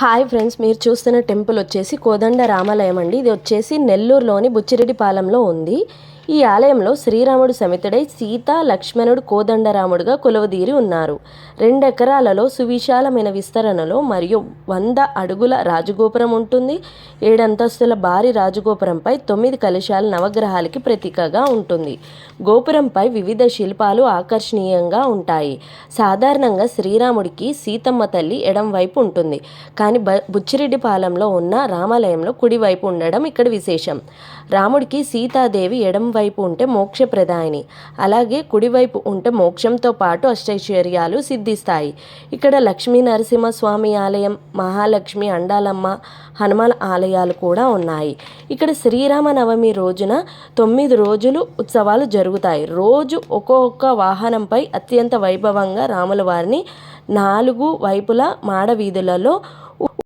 Hi friends మీరు చూస్తున్న temple వచ్చేసి కోదండ రామాలయం అండి. ఇది వచ్చేసి నెల్లూరులోని బుచ్చిరెడ్డిపాలెంలో ఉంది. ఈ ఆలయంలో శ్రీరాముడు సమితుడై సీత లక్ష్మణుడు కోదండరాముడుగా కొలువదీరి ఉన్నారు. రెండు ఎకరాలలో సువిశాలమైన విస్తరణలో మరియు వంద అడుగుల రాజగోపురం ఉంటుంది. ఏడంతస్తుల భారీ రాజగోపురంపై తొమ్మిది కలశాల నవగ్రహాలకి ప్రతీకగా ఉంటుంది. గోపురంపై వివిధ శిల్పాలు ఆకర్షణీయంగా ఉంటాయి. సాధారణంగా శ్రీరాముడికి సీతమ్మ తల్లి ఎడం వైపు ఉంటుంది. కానీ బ బుచ్చిరెడ్డిపాలెంలో ఉన్న రామాలయంలో కుడివైపు ఉండడం ఇక్కడ విశేషం. రాముడికి సీతాదేవి ఎడం వైపు ఉంటే మోక్షప్రదాయిని. అలాగే కుడివైపు ఉంటే మోక్షంతో పాటు అష్టైశ్వర్యాలు సిద్ధిస్తాయి. ఇక్కడ లక్ష్మీ నరసింహస్వామి ఆలయం మహాలక్ష్మి అండాలమ్మ హనుమాన్ ఆలయాలు కూడా ఉన్నాయి. ఇక్కడ శ్రీరామ నవమి రోజున తొమ్మిది రోజులు ఉత్సవాలు జరుగుతాయి. రోజు ఒక్కొక్క వాహనంపై అత్యంత వైభవంగా రాముల వారిని నాలుగు వైపులా మాడ వీధులలో